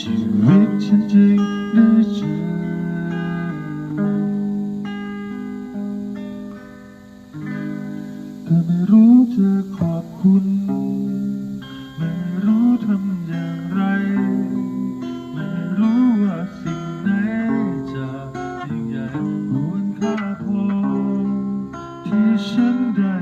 ชีวิตฉันจริงได้เจอแต่ไม่รู้จะขอบคุณ ไม่รู้ทำอย่างไร ไม่รู้ว่าสิ่งไหนจะยิ่งใหญ่ควรค่าพอที่ฉันได้